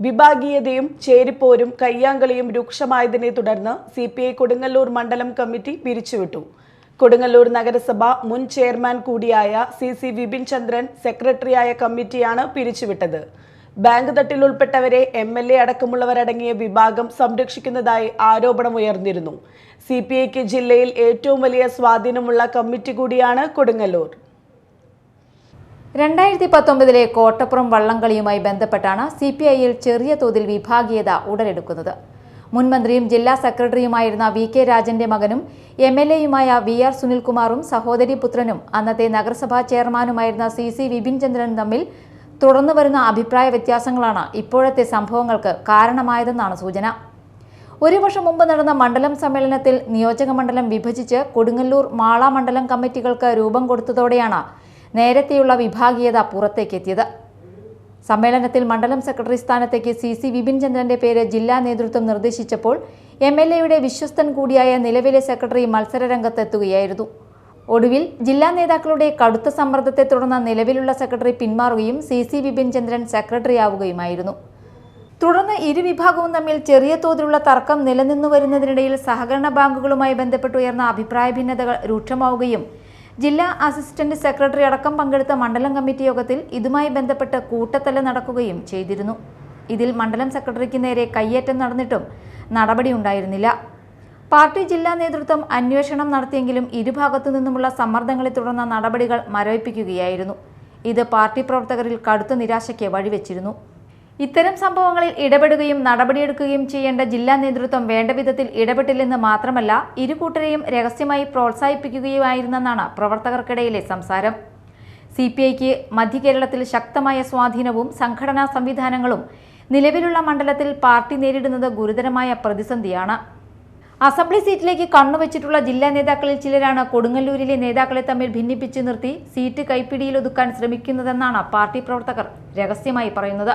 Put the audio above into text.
വിഭാഗീയതയും ചേരിപ്പോരും കയ്യാങ്കളിയും രൂക്ഷമായതിനെ തുടർന്ന് C P I Kodungallur മണ്ഡലം committee പിരിച്ചുവിട്ടു. കൊടുങ്ങല്ലൂർ നഗരസഭ മുൻ ചെയർമാൻ കൂടിയായ സി സി വിപിൻ ചന്ദ്രൻ സെക്രട്ടറിയായ കമ്മിറ്റിയാണ് പിരിച്ചുവിട്ടത്. ബാങ്ക് തട്ടിൽ ഉൾപ്പെട്ടവരെ എം എൽ എ അടക്കമുള്ളവരടങ്ങിയ വിഭാഗം സംരക്ഷിക്കുന്നതായി ആരോപണമുയർന്നിരുന്നു. സി പി ഐക്ക് ജില്ലയിൽ ഏറ്റവും വലിയ സ്വാധീനമുള്ള കമ്മിറ്റി കൂടിയാണ് കൊടുങ്ങല്ലൂർ. രണ്ടായിരത്തി പത്തൊമ്പതിലെ കോട്ടപ്പുറം വള്ളംകളിയുമായി ബന്ധപ്പെട്ടാണ് സി പി ഐയിൽ ചെറിയ തോതിൽ വിഭാഗീയത ഉടലെടുക്കുന്നത്. മുൻമന്ത്രിയും ജില്ലാ സെക്രട്ടറിയുമായിരുന്ന വി കെ രാജന്റെ മകനും എം എൽ എയുമായ വി ആർ സുനിൽകുമാറും സഹോദരി പുത്രനും അന്നത്തെ നഗരസഭാ ചെയർമാനുമായിരുന്ന സി സി വിപിൻ ചന്ദ്രനും തമ്മിൽ തുടർന്നു വരുന്ന അഭിപ്രായ വ്യത്യാസങ്ങളാണ് ഇപ്പോഴത്തെ സംഭവങ്ങൾക്ക് കാരണമായതെന്നാണ് സൂചന. ഒരു വർഷം മുമ്പ് നടന്ന മണ്ഡലം സമ്മേളനത്തിൽ നിയോജക മണ്ഡലം വിഭജിച്ച് കൊടുങ്ങല്ലൂർ മാള മണ്ഡലം കമ്മിറ്റികൾക്ക് രൂപം കൊടുത്തതോടെയാണ് നേരത്തെയുള്ള വിഭാഗീയത പുറത്തേക്കെത്തിയത്. സമ്മേളനത്തിൽ മണ്ഡലം സെക്രട്ടറി സ്ഥാനത്തേക്ക് സി സി വിപിൻ ചന്ദ്രന്റെ പേര് ജില്ലാ നേതൃത്വം നിർദ്ദേശിച്ചപ്പോൾ എം എൽ എയുടെ വിശ്വസ്തൻ കൂടിയായ നിലവിലെ സെക്രട്ടറി മത്സരരംഗത്തെത്തുകയായിരുന്നു. ഒടുവിൽ ജില്ലാ നേതാക്കളുടെ കടുത്ത സമ്മർദ്ദത്തെ തുടർന്ന് നിലവിലുള്ള സെക്രട്ടറി പിന്മാറുകയും സി സി വിപിൻ ചന്ദ്രൻ സെക്രട്ടറിയാവുകയുമായിരുന്നു തുടർന്ന് ഇരുവിഭാഗവും തമ്മിൽ ചെറിയ തോതിലുള്ള തർക്കം നിലനിന്നു വരുന്നതിനിടയിൽ സഹകരണ ബാങ്കുകളുമായി ബന്ധപ്പെട്ടുയർന്ന അഭിപ്രായ ഭിന്നതകൾ രൂക്ഷമാവുകയും ജില്ലാ അസിസ്റ്റന്റ് സെക്രട്ടറി അടക്കം പങ്കെടുത്ത മണ്ഡലം കമ്മിറ്റി യോഗത്തിൽ ഇതുമായി ബന്ധപ്പെട്ട് കൂട്ടത്തല്ല് നടക്കുകയും ചെയ്തിരുന്നു. ഇതിൽ മണ്ഡലം സെക്രട്ടറിക്ക് നേരെ കയ്യേറ്റം നടന്നിട്ടും നടപടി ഉണ്ടായിരുന്നില്ല പാർട്ടി ജില്ലാ നേതൃത്വം അന്വേഷണം നടത്തിയെങ്കിലും ഇരുഭാഗത്തു നിന്നുമുള്ള സമ്മർദ്ദങ്ങളെ തുടർന്ന നടപടികൾ മരവിപ്പിക്കുകയായിരുന്നു. ഇത് പാർട്ടി പ്രവർത്തകരിൽ കടുത്ത നിരാശയ്ക്ക് വഴിവെച്ചിരുന്നു. ഇത്തരം സംഭവങ്ങളിൽ ഇടപെടുകയും നടപടിയെടുക്കുകയും ചെയ്യേണ്ട ജില്ലാ നേതൃത്വം വേണ്ട വിധത്തിൽ ഇടപെട്ടില്ലെന്ന് മാത്രമല്ല ഇരുകൂട്ടരെയും രഹസ്യമായി പ്രോത്സാഹിപ്പിക്കുകയുമായിരുന്നെന്നാണ് പ്രവർത്തകർക്കിടയിലെ സംസാരം. സി പി ഐക്ക് മധ്യകേരളത്തിൽ ശക്തമായ സ്വാധീനവും സംഘടനാ സംവിധാനങ്ങളും നിലവിലുള്ള മണ്ഡലത്തിൽ പാർട്ടി നേരിടുന്നത് ഗുരുതരമായ പ്രതിസന്ധിയാണ്. അസംബ്ലി സീറ്റിലേക്ക് കണ്ണുവച്ചിട്ടുള്ള ജില്ലാ നേതാക്കളിൽ ചിലരാണ് കൊടുങ്ങല്ലൂരിലെ നേതാക്കളെ തമ്മിൽ ഭിന്നിപ്പിച്ചു നിർത്തി സീറ്റ് കൈപ്പിടിയിലൊതുക്കാൻ ശ്രമിക്കുന്നതെന്നാണ് പാർട്ടി പ്രവർത്തകർ രഹസ്യമായി പറയുന്നത്.